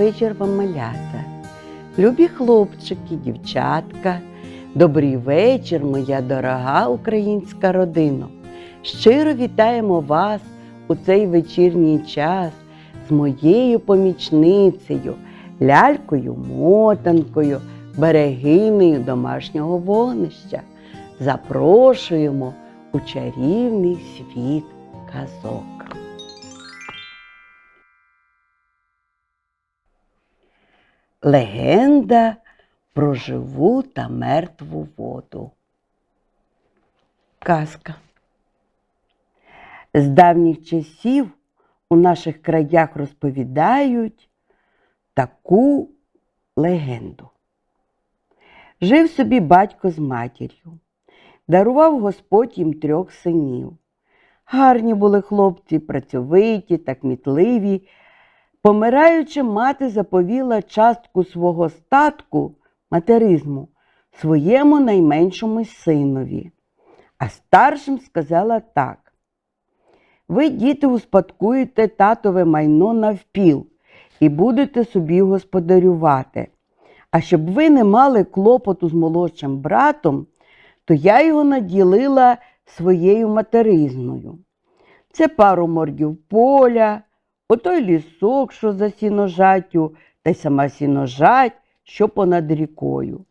Вечір вам, малята, любі хлопчики, дівчатка. Добрий вечір, моя дорога українська родина. Щиро вітаємо вас у цей вечірній час з моєю помічницею, лялькою мотанкою, берегинею домашнього вогнища. Запрошуємо у чарівний світ казок. Легенда про живу та мертву воду. Казка. З давніх часів у наших краях розповідають таку легенду. Жив собі батько з матір'ю, дарував Господь їм трьох синів. Гарні були хлопці, працьовиті та кмітливі. Помираючи, мати заповіла частку свого статку материзму своєму найменшому синові, а старшим сказала так. Ви, діти, успадкуєте татове майно навпіл і будете собі господарювати. А щоб ви не мали клопоту з молодшим братом, то я його наділила своєю материзною. Це пару моргів поля, отой лісок, що за сіножаттю, та й сама сіножать, що понад рікою.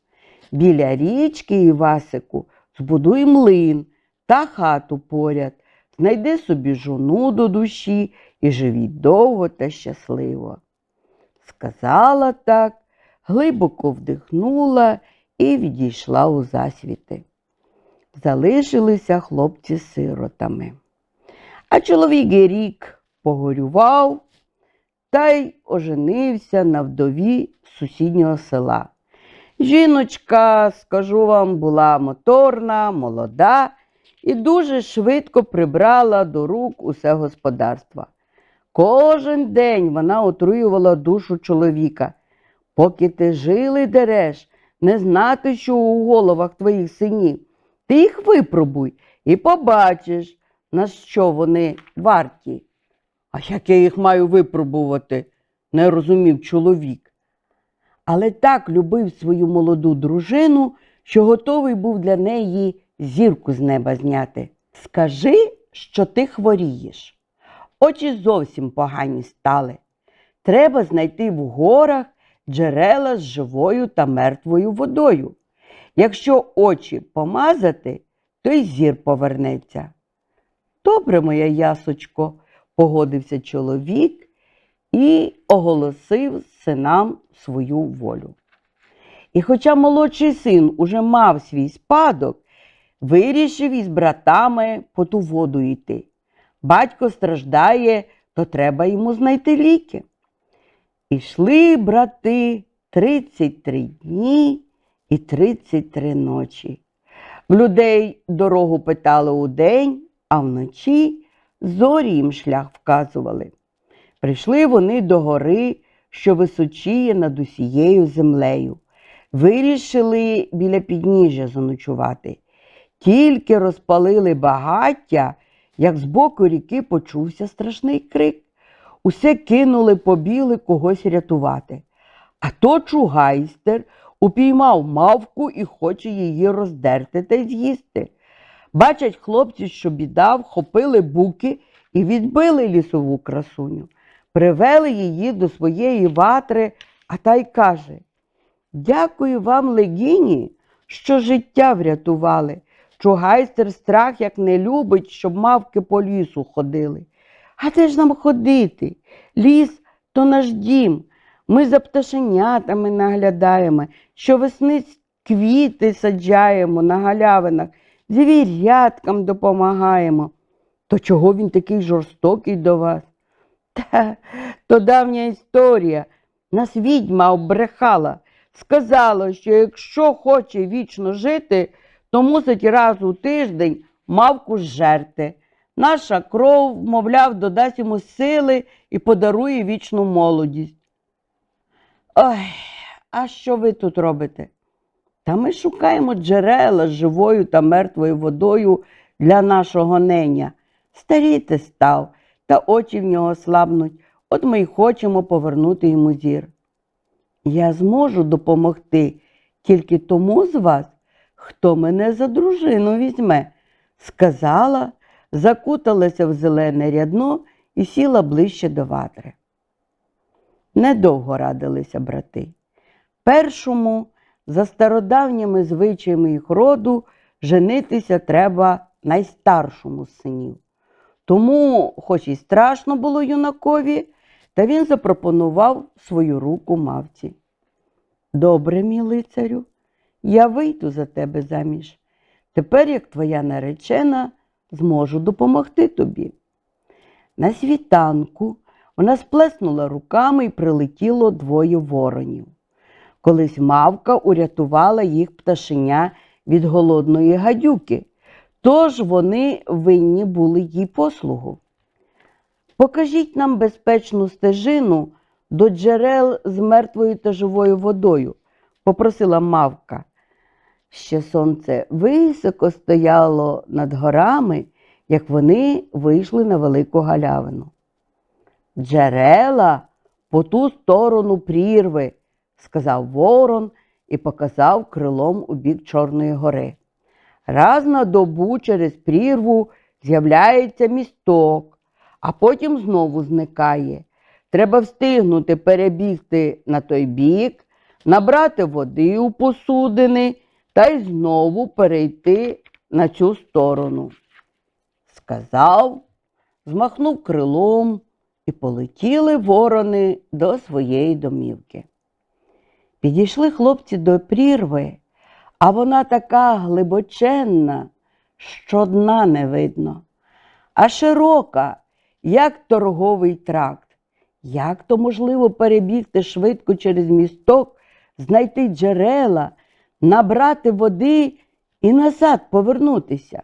Біля річки Івасику збудуй млин та хату поряд, знайди собі жону до душі і живіть довго та щасливо. Сказала так, глибоко вдихнула і відійшла у засвіти. Залишилися хлопці сиротами. А чоловік і рік погорював та й оженився на вдові сусіднього села. Жіночка, скажу вам, була моторна, молода і дуже швидко прибрала до рук усе господарство. Кожен день вона отруювала душу чоловіка. Поки ти жили дереш, не знати, що у головах твоїх синів. Ти їх випробуй і побачиш, на що вони варті. А як я їх маю випробувати? не розумів чоловік. Але так любив свою молоду дружину, що готовий був для неї зірку з неба зняти. Скажи, що ти хворієш. Очі зовсім погані стали. Треба знайти в горах джерела з живою та мертвою водою. Якщо очі помазати, то й зір повернеться. Добре, моя ясочко, погодився чоловік і оголосив синам свою волю. І хоча молодший син уже мав свій спадок, вирішив із братами по ту воду йти. Батько страждає, то треба йому знайти ліки. Ішли брати 33 дні і 33 ночі. В людей дорогу питали удень, а вночі зорі їм шлях вказували. Прийшли вони до гори, що височіє над усією землею. Вирішили біля підніжжя заночувати. Тільки розпалили багаття, як з боку ріки почувся страшний крик. Усе кинули, побігли когось рятувати. А то чугайстер упіймав мавку і хоче її роздерти та з'їсти. Бачать хлопці, що біда, вхопили буки і відбили лісову красуню. Привели її до своєї ватри, а та й каже: Дякую вам, легіні, що життя врятували. Чугайстер страх як не любить, щоб мавки по лісу ходили. А де ж нам ходити? Ліс то наш дім. Ми за пташенятами наглядаємо, щовесни квіти саджаємо на галявинах, звіряткам допомагаємо. То чого він такий жорстокий до вас? Та то давня історія. Нас відьма обрехала. Сказала, що якщо хоче вічно жити, то мусить раз у тиждень мавку зжерти. Наша кров, мовляв, додасть йому сили і подарує вічну молодість. Ой, а що ви тут робите? Та ми шукаємо джерела з живою та мертвою водою для нашого неня. Старіти став, та очі в нього слабнуть. От ми й хочемо повернути йому зір. Я зможу допомогти тільки тому з вас, хто мене за дружину візьме, сказала, закуталася в зелене рядно і сіла ближче до ватри. Недовго радилися брати. Першому, за стародавніми звичаями їх роду, женитися треба найстаршому з синів. Тому, хоч і страшно було юнакові, та він запропонував свою руку мавці. Добре, мій лицарю, я вийду за тебе заміж. Тепер, як твоя наречена, зможу допомогти тобі. На світанку вона сплеснула руками і прилетіло двоє воронів. Колись мавка урятувала їх пташеня від голодної гадюки, тож вони винні були їй послугу. Покажіть нам безпечну стежину до джерел з мертвою та живою водою, попросила мавка. Ще сонце високо стояло над горами, як вони вийшли на велику галявину. Джерела по ту сторону прірви, сказав ворон і показав крилом у бік Чорної гори. Раз на добу через прірву з'являється місток, а потім знову зникає. Треба встигнути перебігти на той бік, набрати води у посудини та й знову перейти на цю сторону. Сказав, змахнув крилом і полетіли ворони до своєї домівки. Підійшли хлопці до прірви, а вона така глибоченна, що дна не видно, а широка, як торговий тракт. Як то можливо перебігти швидко через місток, знайти джерела, набрати води і назад повернутися?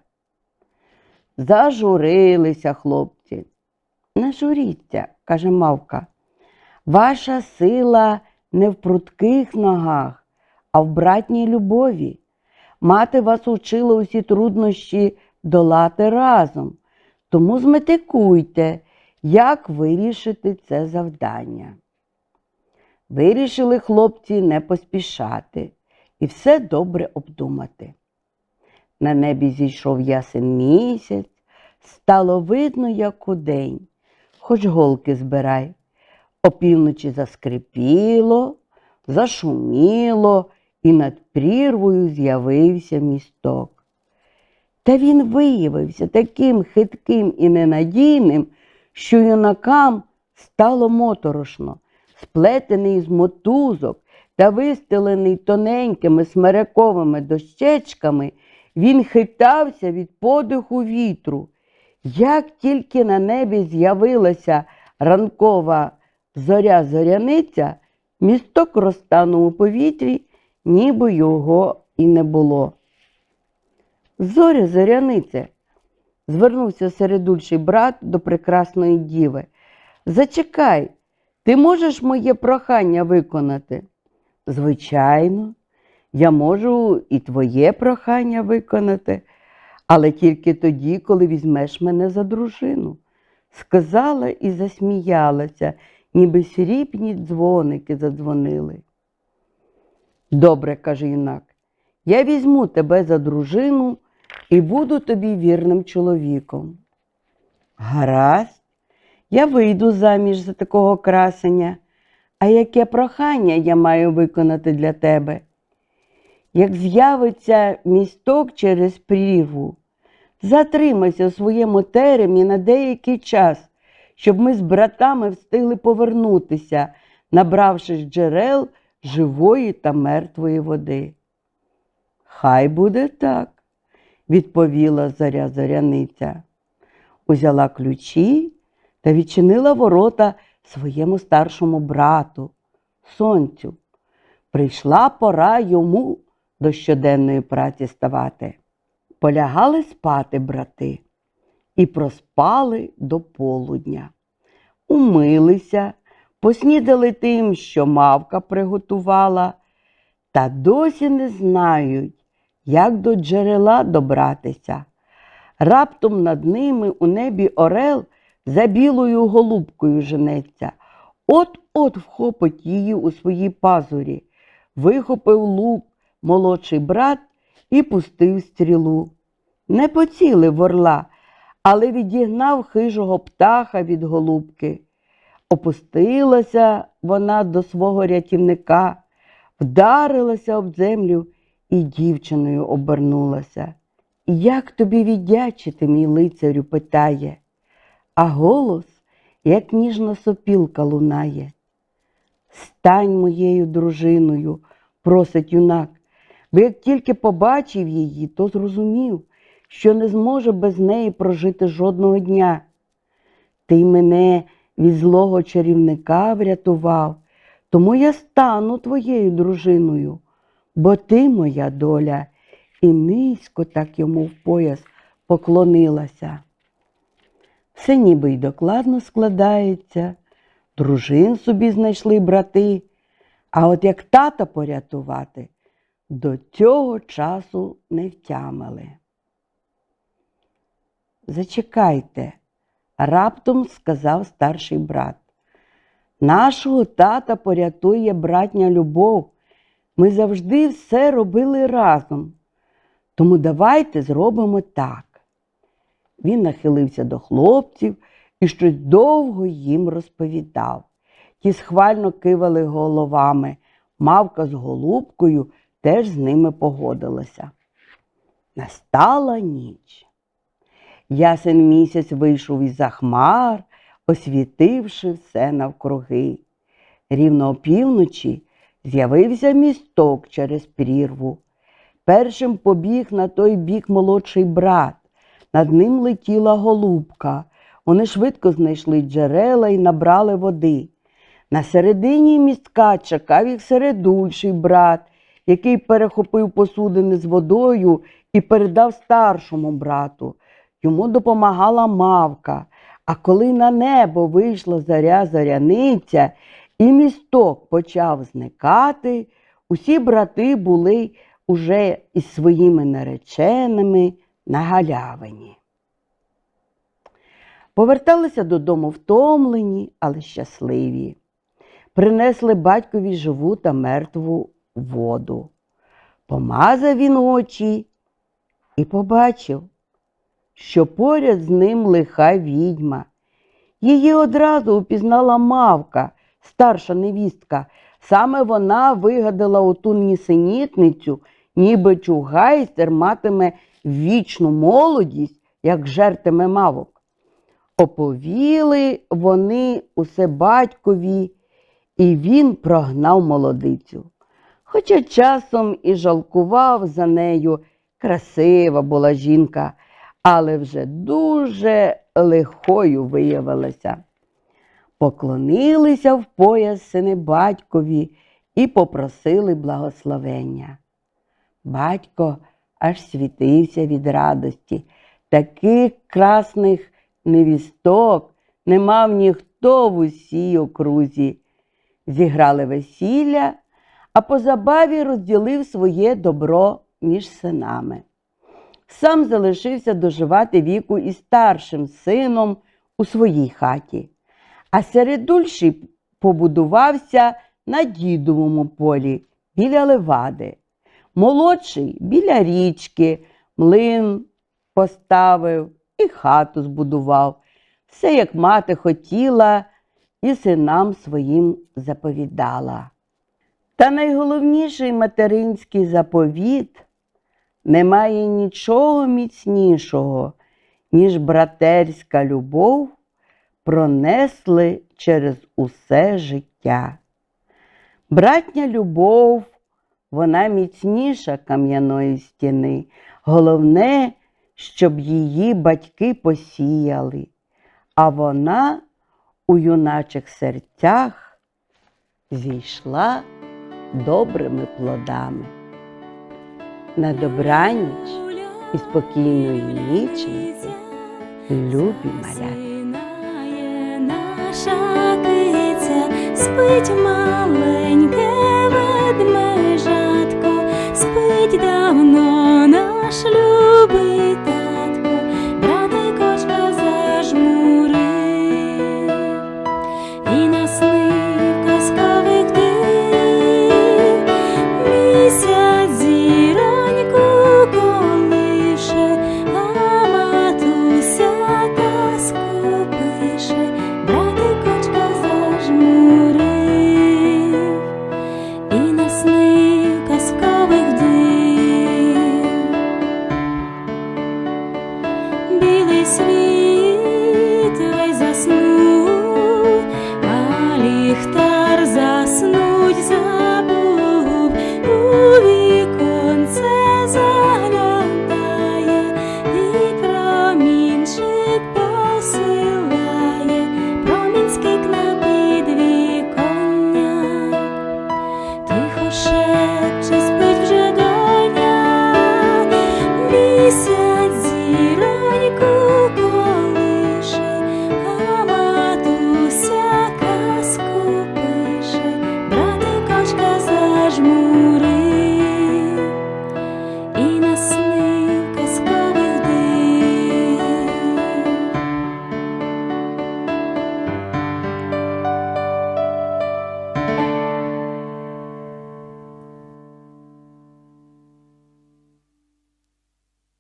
Зажурилися хлопці. Не журіться, каже мавка. Ваша сила не в прутких ногах, а в братній любові. Мати вас учила усі труднощі долати разом. Тому зметикуйте, як вирішити це завдання. Вирішили хлопці не поспішати і все добре обдумати. На небі зійшов ясен місяць, стало видно, як удень, хоч голки збирай. Опівночі заскрипіло, зашуміло, і над прірвою з'явився місток. Та він виявився таким хитким і ненадійним, що юнакам стало моторошно, сплетений з мотузок та вистелений тоненькими смерековими дощечками, він хитався від подиху вітру. Як тільки на небі з'явилася ранкова зоря-зоряниця, місток розтанув у повітрі, ніби його і не було. Зоря зорянице, звернувся середульший брат до прекрасної діви. Зачекай, ти можеш моє прохання виконати? Звичайно, я можу і твоє прохання виконати, але тільки тоді, коли візьмеш мене за дружину. Сказала і засміялася, ніби срібні дзвоники задзвонили. Добре, каже юнак, я візьму тебе за дружину і буду тобі вірним чоловіком. Гаразд, я вийду заміж за такого красення, а яке прохання я маю виконати для тебе? Як з'явиться місток через прірву, затримайся у своєму теремі на деякий час, щоб ми з братами встигли повернутися, набравши з джерел живої та мертвої води. Хай буде так, відповіла заря зоряниця. Узяла ключі та відчинила ворота своєму старшому брату, сонцю. Прийшла пора йому до щоденної праці ставати. Полягали спати брати і проспали до полудня. Умилися, поснідали тим, що мавка приготувала, та досі не знають, як до джерела добратися. Раптом над ними у небі орел за білою голубкою женеться, От-от вхопить її у свої пазурі, вихопив лук молодший брат і пустив стрілу. Не поцілив орла, але відігнав хижого птаха від голубки. Опустилася вона до свого рятівника, вдарилася об землю і дівчиною обернулася. Як тобі віддячити, мій лицарю, питає, а голос, як ніжна сопілка лунає. Стань моєю дружиною, просить юнак, бо як тільки побачив її, то зрозумів, що не зможе без неї прожити жодного дня. Ти мене від злого чарівника врятував, тому я стану твоєю дружиною, бо ти моя доля, і низько так йому в пояс поклонилася. Все ніби й докладно складається, дружин собі знайшли брати, а от як тата порятувати, до цього часу не втямили. Зачекайте, раптом сказав старший брат. Нашого тата порятує братня любов. Ми завжди все робили разом. Тому давайте зробимо так. Він нахилився до хлопців і щось довго їм розповідав. Ті схвально кивали головами. Мавка з голубкою теж з ними погодилася. Настала ніч. Ясен місяць вийшов із-за хмар, освітивши все навкруги. Рівно опівночі з'явився місток через прірву. Першим побіг на той бік молодший брат. Над ним летіла голубка. Вони швидко знайшли джерела і набрали води. На середині містка чекав їх середульший брат, який перехопив посудини з водою і передав старшому брату. Йому допомагала мавка. А коли на небо вийшла заря заряниця, і місток почав зникати, усі брати були уже із своїми нареченими на галявині. Поверталися додому втомлені, але щасливі. Принесли батькові живу та мертву воду. Помазав він очі і побачив, що поряд з ним лиха відьма. Її одразу упізнала мавка, старша невістка. Саме вона вигадала оту нісенітницю, ніби чугайстер матиме вічну молодість, як жертиме мавок. Оповіли вони усе батькові, і він прогнав молодицю. Хоча часом і жалкував за нею, красива була жінка, але вже дуже лихою виявилася. Поклонилися в пояс сини батькові і попросили благословення. Батько аж світився від радості. Таких красних невісток не мав ніхто в усій окрузі. Зіграли весілля, а по забаві розділив своє добро між синами. Сам залишився доживати віку із старшим сином у своїй хаті, а середульший побудувався на дідовому полі біля левади. Молодший біля річки, млин поставив і хату збудував. Все, як мати хотіла, і синам своїм заповідала. Та найголовніший материнський заповіт немає нічого міцнішого, ніж братерська любов пронесли через усе життя. Братня любов, вона міцніша кам'яної стіни. Головне, щоб її батьки посіяли, а вона у юначих серцях зійшла добрими плодами. На добраніч і спокійної ніченьки, любі малята. Наша киця, спить маленьке ведмежатко, спить давно наш любий